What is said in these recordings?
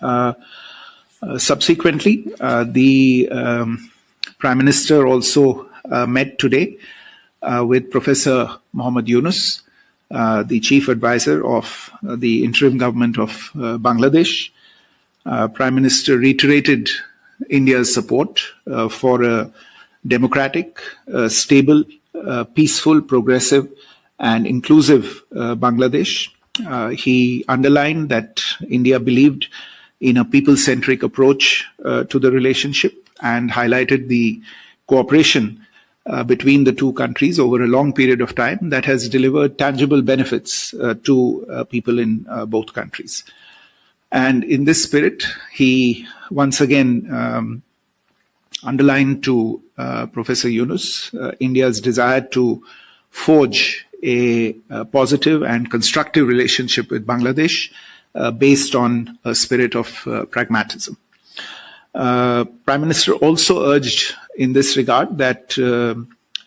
Uh, uh, subsequently, uh, the um, Prime Minister also uh, met today uh, with Professor Mohammed Yunus, uh, the Chief Advisor of the interim government of Bangladesh. Prime Minister reiterated India's support for a democratic, stable, peaceful, progressive, and inclusive Bangladesh. He underlined that India believed in a people centric approach uh, to the relationship and highlighted the cooperation uh, between the two countries over a long period of time that has delivered tangible benefits uh, to people in both countries. And in this spirit, he once again um, underlined to uh, Professor Yunus uh, India's desire to forge a, a positive and constructive relationship with Bangladesh based on a spirit of uh, pragmatism. Uh, Prime Minister also urged in this regard that uh,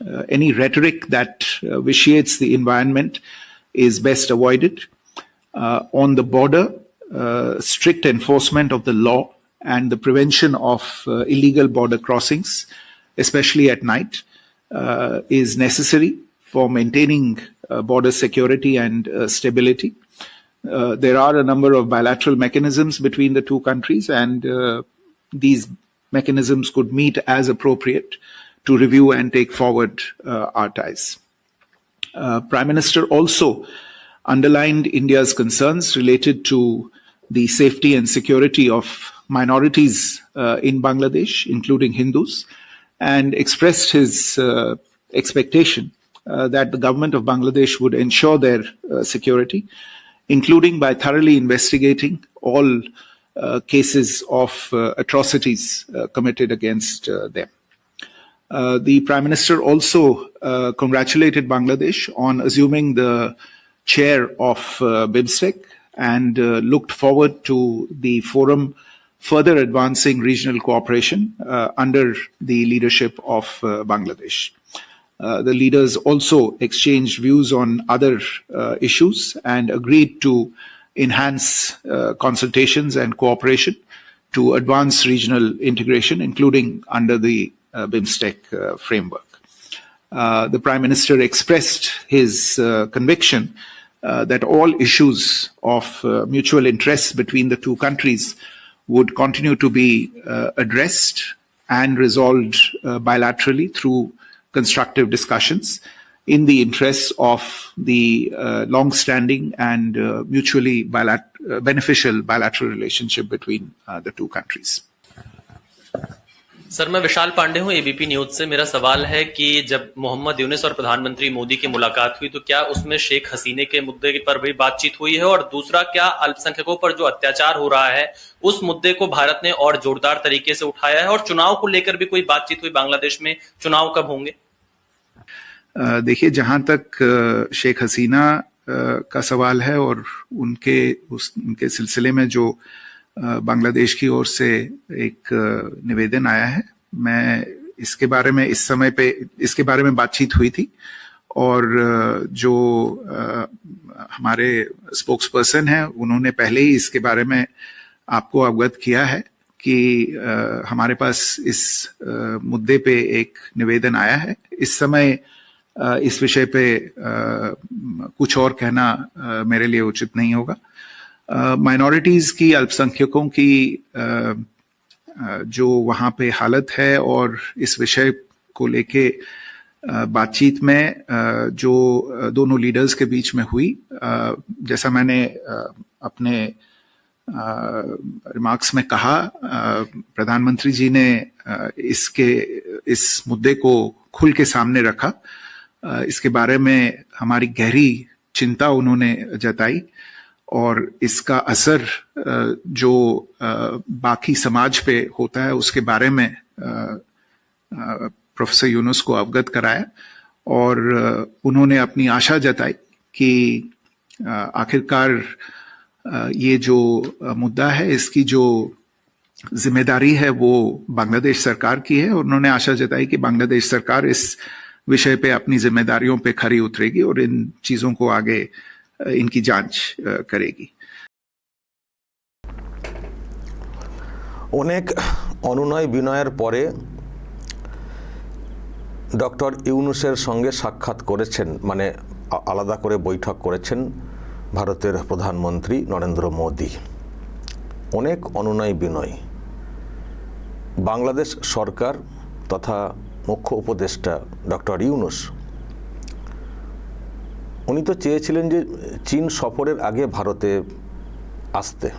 uh, any rhetoric that uh, vitiates the environment is best avoided. Uh, on the border, uh, strict enforcement of the law and the prevention of uh, illegal border crossings, especially at night, uh, is necessary for maintaining uh, border security and uh, stability. Uh, there are a number of bilateral mechanisms between the two countries, and uh, these mechanisms could meet as appropriate to review and take forward uh, our ties. Uh, Prime Minister also underlined India's concerns related to the safety and security of minorities uh, in Bangladesh, including Hindus, and expressed his expectation that the government of Bangladesh would ensure their security, including by thoroughly investigating all uh, cases of uh, atrocities uh, committed against uh, them. Uh, the Prime Minister also uh, congratulated Bangladesh on assuming the chair of BIMSTEC and looked forward to the forum further advancing regional cooperation under the leadership of Bangladesh. Uh, the leaders also exchanged views on other uh, issues and agreed to enhance uh, consultations and cooperation to advance regional integration, including under the BIMSTEC framework. Uh, the Prime Minister expressed his uh, conviction uh, that all issues of mutual interest between the two countries would continue to be addressed and resolved bilaterally through constructive discussions in the interests of the uh, long-standing and uh, mutually bilat- uh, beneficial bilateral relationship between uh, the two countries. Sir मैं विशाल पांडे हूँ ABP news से। मेरा सवाल है कि जब मोहम्मद यूनिस और प्रधानमंत्री मोदी की मुलाकात हुई तो क्या उसमें शेख हसीने के मुद्दे पर भी बातचीत हुई है? और दूसरा क्या अल्पसंख्यकों पर जो अत्याचार हो रहा है उस मुद्दे को भारत ने और जोरदार तरीके से उठाया है? और चुनाव को लेकर भी कोई बातचीत हुई? बांग्लादेश में चुनाव कब होंगे? देखिए, जहाँ तक शेख हसीना का सवाल है और उनके, उस, उनके सिलसिले में जो बांग्लादेश की ओर से एक निवेदन आया है, मैं इसके बारे में, इस समय पे, इसके बारे में बातचीत हुई थी और जो हमारे स्पोक्स पर्सन है, उन्होंने पहले ही इसके बारे में आपको अवगत किया है कि हमारे पास इस मुद्दे पे एक निवेदन आया है। इस समय इस विषय पे कुछ और कहना मेरे लिए उचित नहीं होगा। माइनॉरिटीज की, अल्पसंख्यकों की जो वहाँ पे हालत है और इस विषय को लेके बातचीत में जो दोनों लीडर्स के बीच में हुई जैसा मैंने अपने रिमार्क्स में कहा प्रधानमंत्री जी ने इसके, इस मुद्दे को खुल के सामने रखा। इसके बारे में हमारी गहरी चिंता उन्होंने जताई और इसका असर जो बाकी समाज पे होता है उसके बारे में प्रोफेसर यूनुस को अवगत कराया और उन्होंने अपनी आशा जताई कि आखिरकार ये जो मुद्दा है, इसकी जो ज़िम्मेदारी है वो बांग्लादेश सरकार की है और उन्होंने आशा जताई कि बांग्लादेश सरकार इस विषय पे अपनी जिम्मेदारियों पे खरी उतरेगी और इन चीजों को आगे अ, इनकी जांच अ, करेगी অনেক অনুনয় বিনয়ের পরে ডক্টর ইউনুসের সঙ্গে সাক্ষাৎ করেছেন মানে আ- আলাদা করে বৈঠক করেছেন ভারতের প্রধানমন্ত্রী নরেন্দ্র মোদী অনেক অনুনয় বিনয় বাংলাদেশ সরকার তথা মুখ্য উপদেষ্টা ডক্টর ইউনুস, উনি তো চেয়েছিলেন যে চীন সফরের আগে ভারতে আসতে।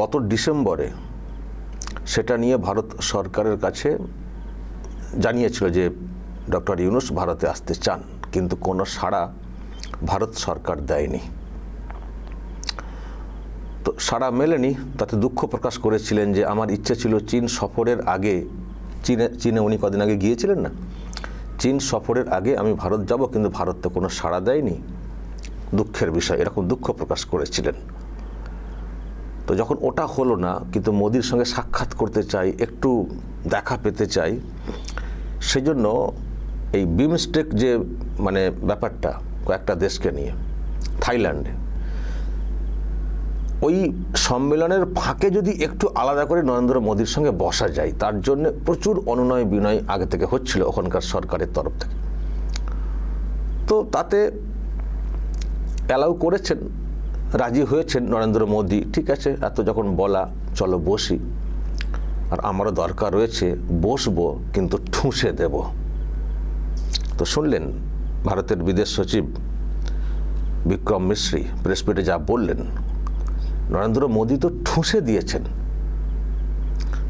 গত ডিসেম্বরে সেটা নিয়ে ভারত সরকারের কাছে জানিয়েছিল যে ডক্টর ইউনুস ভারতে আসতে চান, কিন্তু কোনো সাড়া ভারত সরকার দেয়নি। তো সাড়া মেলেনি, তাতে দুঃখ প্রকাশ করেছিলেন যে আমার ইচ্ছে ছিল চীন সফরের আগে চীনে চীনে উনি কদিন আগে গিয়েছিলেন না? চীন সফরের আগে আমি ভারত যাব, কিন্তু ভারত তো কোনো সাড়া দেয়নি। দুঃখের বিষয়, এরকম দুঃখ প্রকাশ করেছিলেন। তো যখন ওটা হলো না, কিন্তু মোদির সঙ্গে সাক্ষাৎ করতে চাই, একটু দেখা পেতে চাই, সেজন্য এই বিমস্টেক যে মানে ব্যাপারটা, কয়েকটা দেশকে নিয়ে, থাইল্যান্ডে। ওই সম্মেলনের ফাঁকে যদি একটু আলাদা করে নরেন্দ্র মোদীর সঙ্গে বসা যায়, তার জন্য প্রচুর অনুনয় বিনয় আগে থেকে হচ্ছিল ওখানকার সরকারের তরফ থেকে। তো তাতে অ্যালাউ করেছেন, রাজি হয়েছেন নরেন্দ্র মোদী, ঠিক আছে, এত যখন বলা, চলো বসি। আর আমারও দরকার রয়েছে, বসবো, কিন্তু ঠুসে দেব। তো শুনলেন, ভারতের বিদেশ সচিব বিক্রম মিশ্রি প্রেসপিটে যা বললেন নরেন্দ্র মোদী তো ঠুসে দিয়েছেন।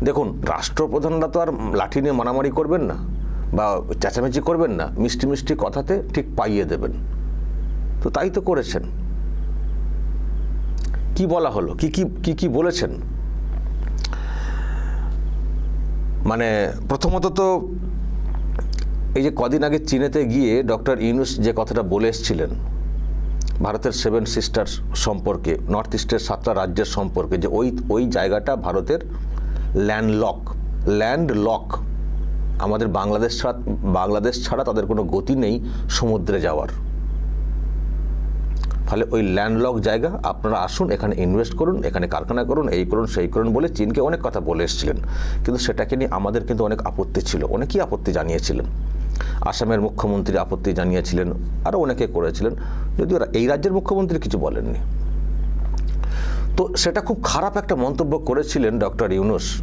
দেখুন, রাষ্ট্রপ্রধানরা তো আর লাঠি নিয়ে মারামারি করবেন না বা চেঁচামেচি করবেন না, মিষ্টি মিষ্টি কথাতে ঠিক পাইয়ে দেবেন। তো তাই তো করেছেন। কি বলা হলো? কি কি কি কি বলেছেন? মানে প্রথমত তো এই যে কদিন আগে চীনেতে গিয়ে ডক্টর ইউনুস যে কথাটা বলে এসেছিলেন ভারতের সেভেন সিস্টার্স সম্পর্কে নর্থ ইস্টের সাতটা রাজ্যের সম্পর্কে, যে ওই ওই জায়গাটা ভারতের ল্যান্ড লক ল্যান্ড লক আমাদের বাংলাদেশ ছাড়া বাংলাদেশ ছাড়া তাদের কোনো গতি নেই সমুদ্রে যাওয়ার। ফলে ওই ল্যান্ডলক জায়গা, আপনারা আসুন, এখানে ইনভেস্ট করুন, এখানে কারখানা করুন, এই করুন, সেই করুন বলে চীনকে অনেক কথা বলে এসেছিলেন। কিন্তু সেটাকে নিয়ে আমাদের কিন্তু অনেক আপত্তি ছিল, অনেকেই আপত্তি জানিয়েছিলেন। আসামের মুখ্যমন্ত্রী আপত্তি জানিয়েছিলেন, আরও অনেকে করেছিলেন, যদিও এই রাজ্যের মুখ্যমন্ত্রী কিছু বলেননি। তো সেটা খুব খারাপ একটা মন্তব্য করেছিলেন ডক্টর ইউনুস।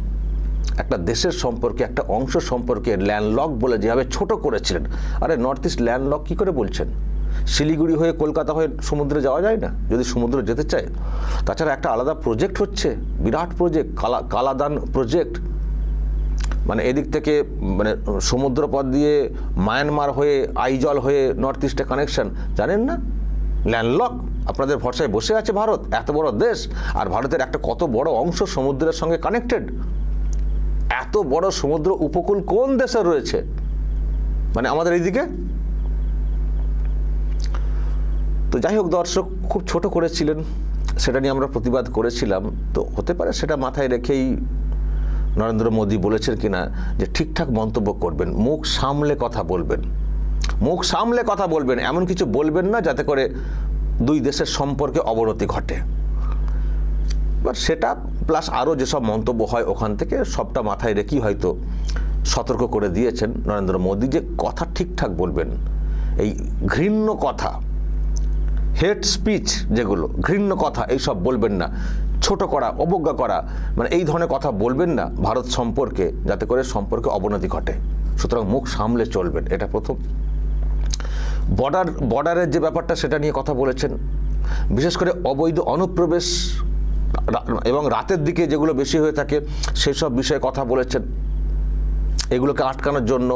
একটা দেশের সম্পর্কে, একটা অংশ সম্পর্কে ল্যান্ডলক বলে যেভাবে ছোট করেছিলেন, আরে নর্থ ইস্ট ল্যান্ডলক কী করে বলছেন? শিলিগুড়ি হয়ে কলকাতা হয়ে সমুদ্রে যাওয়া যায় না? যদি সমুদ্রে যেতে চায়। তাছাড়া একটা আলাদা প্রজেক্ট হচ্ছে, বিরাট প্রজেক্ট কালা, কালাদান প্রজেক্ট মানে এদিক থেকে মানে সমুদ্রপথ দিয়ে মায়ানমার হয়ে, আইজল হয়ে নর্থ ইস্টে কানেকশন জানেন না? ল্যান্ডলক আপনাদের ভরসায় বসে আছে ভারত, এত বড় দেশ, আর ভারতের একটা কত বড় অংশ সমুদ্রের সঙ্গে কানেক্টেড এত বড় সমুদ্র উপকূল কোন দেশে রয়েছে? মানে আমাদের এইদিকে? তো যাই হোক, দর্শক, খুব ছোট করেছিলেন, সেটা নিয়ে আমরা প্রতিবাদ করেছিলাম। তো হতে পারে সেটা মাথায় রেখেই নরেন্দ্র মোদী বলেছেন কিনা যে ঠিকঠাক মন্তব্য করবেন, মুখ সামলে কথা বলবেন। মুখ সামলে কথা বলবেন, এমন কিছু বলবেন না যাতে করে দুই দেশের সম্পর্কে অবনতি ঘটে। এবার সেটা প্লাস আরও যেসব মন্তব্য হয় ওখান থেকে সবটা মাথায় রেখেই হয়তো সতর্ক করে দিয়েছেন নরেন্দ্র মোদী যে কথা ঠিকঠাক বলবেন। এই ঘৃণ্য কথা হেড স্পিচ যেগুলো, ঘৃণ্য কথা, এইসব বলবেন না। ছোট করা, অবজ্ঞা করা মানে এই ধরনের কথা বলবেন না ভারত সম্পর্কে, যাতে করে সম্পর্কে অবনতি ঘটে। সুতরাং মুখ সামলে চলবেন, এটা প্রথম। বর্ডার, বর্ডারের যে ব্যাপারটা, সেটা নিয়ে কথা বলেছেন। বিশেষ করে অবৈধ অনুপ্রবেশ এবং রাতের দিকে যেগুলো বেশি হয়ে থাকে সেই সব বিষয়ে কথা বলেছেন। এগুলোকে আটকানোর জন্য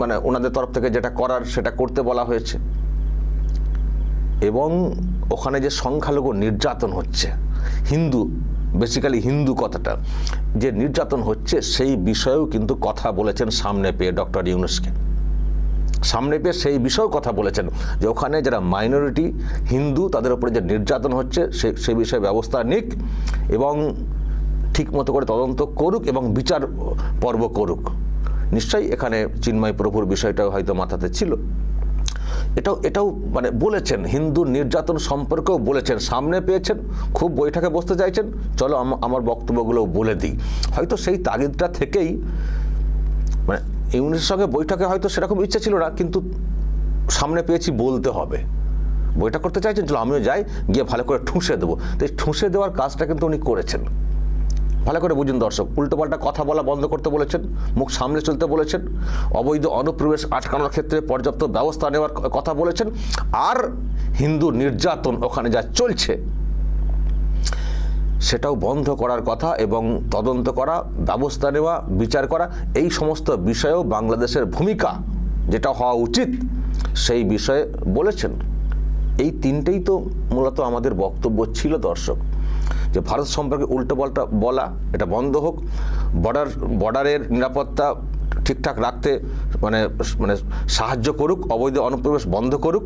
মানে ওনাদের তরফ থেকে যেটা করার, সেটা করতে বলা হয়েছে। এবং ওখানে যে সংখ্যালঘু নির্যাতন হচ্ছে হিন্দু বেসিক্যালি হিন্দু কথাটা, যে নির্যাতন হচ্ছে সেই বিষয়েও কিন্তু কথা বলেছেন সামনে পেয়ে ডক্টর ইউনুসকে। সামনে পেয়ে সেই বিষয়েও কথা বলেছেন যে ওখানে যারা মাইনরিটি হিন্দু, তাদের উপরে যে নির্যাতন হচ্ছে সে সেই বিষয়ে ব্যবস্থা নিক এবং ঠিক মতো করে তদন্ত করুক এবং বিচার পর্ব করুক। নিশ্চয়ই এখানে চিন্ময় প্রভুর বিষয়টাও হয়তো মাথাতে ছিল। এটাও এটাও মানে বলেছেন, হিন্দু নির্যাতন সম্পর্কেও বলেছেন, সামনে পেয়েছেন, খুব বৈঠকে বসতে চাইছেন, চলো আম- আমার বক্তব্যগুলো বলে দিই। হয়তো সেই তাগিদটা থেকেই মানে ইউনিসের সঙ্গে বৈঠকে হয়তো সেরকম ইচ্ছে ছিল না, কিন্তু সামনে পেয়েছি বলতে হবে। বইটা করতে চাইছেন, চলো আমিও যাই, গিয়ে ভালো করে ঠুসে দেবো। তো এই ঠুসে দেওয়ার কাজটা কিন্তু উনি করেছেন। ভালো করে বুঝুন দর্শক উল্টোপাল্টা কথা বলা বন্ধ করতে বলেছেন, মুখ সামনে চলতে বলেছেন, অবৈধ অনুপ্রবেশ আটকানোর ক্ষেত্রে পর্যাপ্ত ব্যবস্থা নেওয়ার কথা বলেছেন, আর হিন্দু নির্যাতন ওখানে যা চলছে, সেটাও বন্ধ করার কথা এবং তদন্ত করা, ব্যবস্থা নেওয়া, বিচার করা, এই সমস্ত বিষয়েও বাংলাদেশের ভূমিকা যেটা হওয়া উচিত, সেই বিষয়ে বলেছেন। এই তিনটেই তো মূলত আমাদের বক্তব্য ছিল দর্শক। যে ভারত সম্পর্কে উল্টোপাল্টা বলা, এটা বন্ধ হোক। বর্ডার বর্ডারের নিরাপত্তা ঠিকঠাক রাখতে মানে মানে সাহায্য করুক, অবৈধ অনুপ্রবেশ বন্ধ করুক,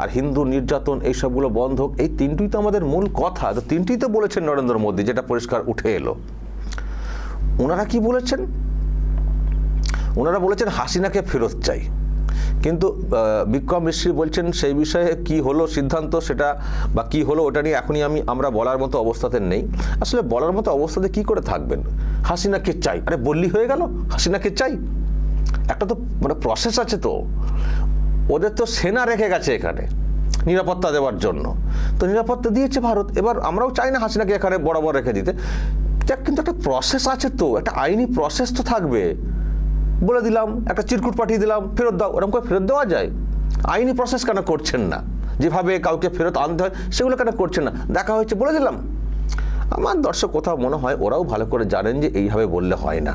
আর হিন্দু নির্যাতন এইসবগুলো বন্ধ হোক, এই তিনটিই তো আমাদের মূল কথা। তো তিনটিই তো বলেছেন নরেন্দ্র মোদী, যেটা পরিষ্কার উঠে এলো। ওনারা কি বলেছেন? ওনারা বলেছেন, হাসিনাকে ফেরত চাই। কিন্তু বিক্রম মিশ্রী বলছেন সেই বিষয়ে কি হলো সিদ্ধান্ত, সেটা বা কি হলো ওটা নিয়ে এখনই আমি, আমরা বলার মতো অবস্থাতে নেই। আসলে বলার মতো অবস্থাতে কি করে থাকবেন? হাসিনাকে চাই। আরে বললি হয়ে গেল, হাসিনাকে চাই। একটা তো মানে প্রসেস আছে তো। ওদের তো সেনা রেখে গেছে এখানে, নিরাপত্তা দেওয়ার জন্য। তো নিরাপত্তা দিয়েছে ভারত। এবার আমরাও চাই না হাসিনাকে এখানে বরাবর রেখে দিতে। কিন্তু একটা প্রসেস আছে তো, একটা আইনি প্রসেস তো থাকবে। বলে দিলাম, একটা চিরকুট পাঠিয়ে দিলাম, ফেরত দাও। ওরকম করে ফেরত দেওয়া যায়? আইনি প্রসেস কেন করছেন না? যেভাবে কাউকে ফেরত আনতে হয়, সেগুলো কেন করছেন না? দেখা হয়েছে, বলে দিলাম। আমার দর্শক, কোথাও মনে হয় ওরাও ভালো করে জানেন যে এইভাবে বললে হয় না।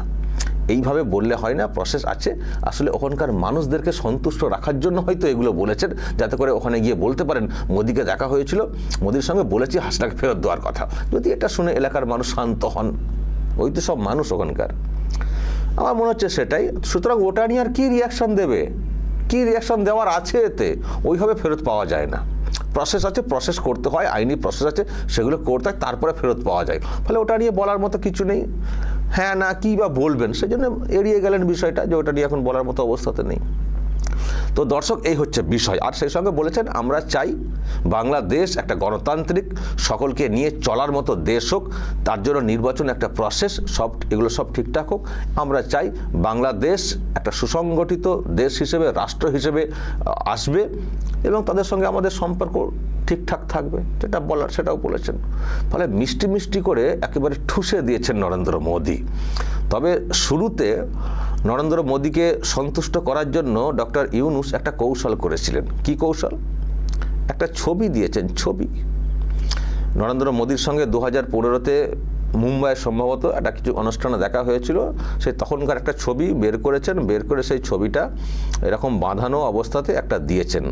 এইভাবে বললে হয় না প্রসেস আছে। আসলে ওখানকার মানুষদেরকে সন্তুষ্ট রাখার জন্য হয়তো এগুলো বলেছেন, যাতে করে ওখানে গিয়ে বলতে পারেন, মোদিকে দেখা হয়েছিল, মোদির সঙ্গে বলেছি হাসটাকে ফেরত দেওয়ার কথা। যদি এটা শুনে এলাকার মানুষ শান্ত হন, ওই তো সব মানুষ ওখানকার। আমার মনে হচ্ছে সেটাই। সুতরাং ওটা নিয়ে আর কী রিয়াকশান দেবে? কী রিয়াকশান দেওয়ার আছে এতে? ওইভাবে ফেরত পাওয়া যায় না। প্রসেস আছে প্রসেস করতে হয়, আইনি প্রসেস আছে, সেগুলো করতে হয়, তারপরে ফেরত পাওয়া যায়। ফলে ওটা নিয়ে বলার মতো কিছু নেই। হ্যাঁ না, কী বা বলবেন? সেই জন্য এড়িয়ে গেলেন বিষয়টা যে ওটা নিয়ে এখন বলার মতো অবস্থাতে নেই। তো দর্শক, এই হচ্ছে বিষয়। আর সেই সঙ্গে বলেছেন, আমরা চাই বাংলাদেশ একটা গণতান্ত্রিক, সকলকে নিয়ে চলার মতো দেশ হোক, তার জন্য নির্বাচন একটা প্রসেস সব, এগুলো সব ঠিকঠাক হোক। আমরা চাই বাংলাদেশ একটা সুসংগঠিত দেশ হিসেবে, রাষ্ট্র হিসেবে আসবে এবং তাদের সঙ্গে আমাদের সম্পর্ক ঠিকঠাক থাকবে। যেটা বলার, সেটাও বলেছেন। ফলে মিষ্টি মিষ্টি করে একেবারে ঠুসে দিয়েছেন নরেন্দ্র মোদী। তবে শুরুতে নরেন্দ্র মোদীকে সন্তুষ্ট করার জন্য ডক্টর ইউনুস একটা কৌশল করেছিলেন। কি কৌশল? একটা ছবি দিয়েছেন, ছবি। নরেন্দ্র মোদীর সঙ্গে দু হাজার পনেরোতে মুম্বাইয়ে সম্ভবত একটা কিছু অনুষ্ঠানে দেখা হয়েছিল। সে তখনকার একটা ছবি বের করেছেন, বের করে সেই ছবিটা এরকম বাঁধানো অবস্থাতে একটা দিয়েছেন।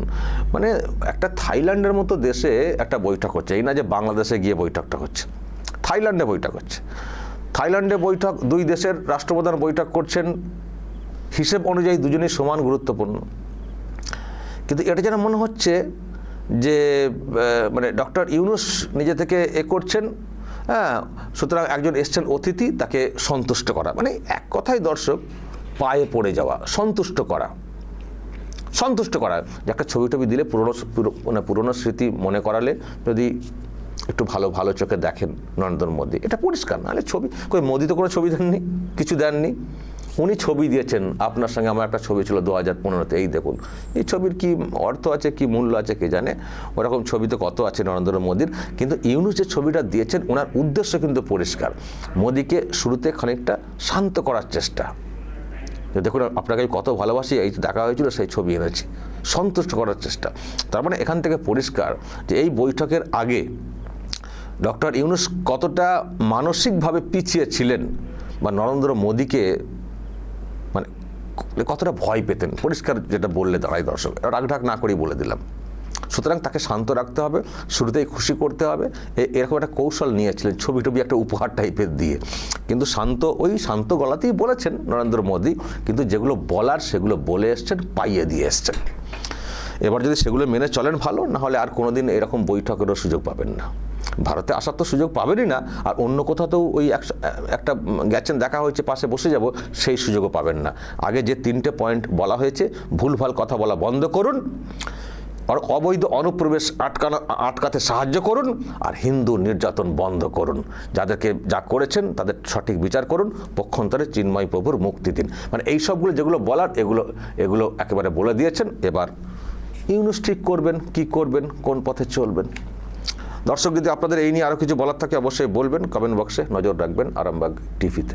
মানে একটা থাইল্যান্ডের মতো দেশে একটা বৈঠক হচ্ছে। এই না যে বাংলাদেশে গিয়ে বৈঠকটা হচ্ছে। থাইল্যান্ডে বৈঠক হচ্ছে। থাইল্যান্ডে বৈঠক, দুই দেশের রাষ্ট্রপ্রধান বৈঠক করছেন। হিসেব অনুযায়ী দুজনেই সমান গুরুত্বপূর্ণ। কিন্তু এটা যেন মনে হচ্ছে যে মানে ডক্টর ইউনুস নিজে থেকে এ করছেন হ্যাঁ সুতরাং একজন এসছেন অতিথি, তাকে সন্তুষ্ট করা। মানে এক কথায় দর্শক, পায়ে পড়ে যাওয়া, সন্তুষ্ট করা। সন্তুষ্ট করা। যে একটা ছবি টবি দিলে পুরনো, পুরো- মানে পুরনো স্মৃতি মনে করালে, যদি একটু ভালো ভালো চোখে দেখেন নরেন্দ্র মোদী এটা পরিষ্কার, নাহলে ছবি, কই মোদী তো কোনো ছবি দেননি? কিছু দেননি? উনি ছবি দিয়েছেন, আপনার সঙ্গে আমার একটা ছবি ছিল দু হাজার পনেরোতে, এই দেখুন। এই ছবির কি অর্থ আছে, কি মূল্য আছে, কে জানে? ওরকম ছবি তো কত আছে নরেন্দ্র মোদীর কিন্তু ইউনুস যে ছবিটা দিয়েছেন ওনার উদ্দেশ্য কিন্তু পরিষ্কার। মোদীকে শুরুতে খানিকটা শান্ত করার চেষ্টা। দেখুন, আপনাকে আমি কত ভালোবাসি, এই দেখা হয়েছিল, সেই ছবি এনেছি। সন্তুষ্ট করার চেষ্টা। তার মানে এখান থেকে পরিষ্কার যে এই বৈঠকের আগে ডক্টর ইউনুস কতটা মানসিকভাবে পিছিয়ে ছিলেন বা নরেন্দ্র মোদীকে মানে কতটা ভয় পেতেন? পরিষ্কার যেটা বললে দাঁড়ায় দর্শক রাগঢাক না করেই বলে দিলাম। সুতরাং তাকে শান্ত রাখতে হবে, শুরুতেই খুশি করতে হবে। এরকম একটা কৌশল নিয়েছিলেন, ছবি টবি একটা উপহার টাইপের দিয়ে। কিন্তু শান্ত, ওই শান্ত গলাতেই বলেছেন নরেন্দ্র মোদী, কিন্তু যেগুলো বলার সেগুলো বলে এসছেন, পাইয়ে দিয়ে এসছেন। এবার যদি সেগুলো মেনে চলেন ভালো, না হলে আর কোনোদিন এরকম বৈঠকেরও সুযোগ পাবেন না। ভারতে আসার তো সুযোগ পাবেনই না, আর অন্য কোথাও তো ওই একটা গেছেন, দেখা হয়েছে, পাশে বসে যাব, সেই সুযোগও পাবেন না। আগে যে তিনটে পয়েন্ট বলা হয়েছে, ভুলভাল কথা বলা বন্ধ করুন, আর অবৈধ অনুপ্রবেশ আটকানো, আটকাতে সাহায্য করুন, আর হিন্দু নির্যাতন বন্ধ করুন। যাদেরকে যা করেছেন, তাদের সঠিক বিচার করুন, পক্ষান্তরে চিন্ময় প্রভুর মুক্তি দিন। মানে এই সবগুলো যেগুলো বলার, এগুলো এগুলো একেবারে বলে দিয়েছেন, এবার ইউনুস ঠিক করবেন, কি করবেন, কোন পথে চলবেন? দর্শক, যদি আপনাদের এই নিয়ে আরও কিছু বলার থাকে, অবশ্যই বলবেন। কমেন্ট বক্সে নজর রাখবেন আরামবাগ টিভিতে।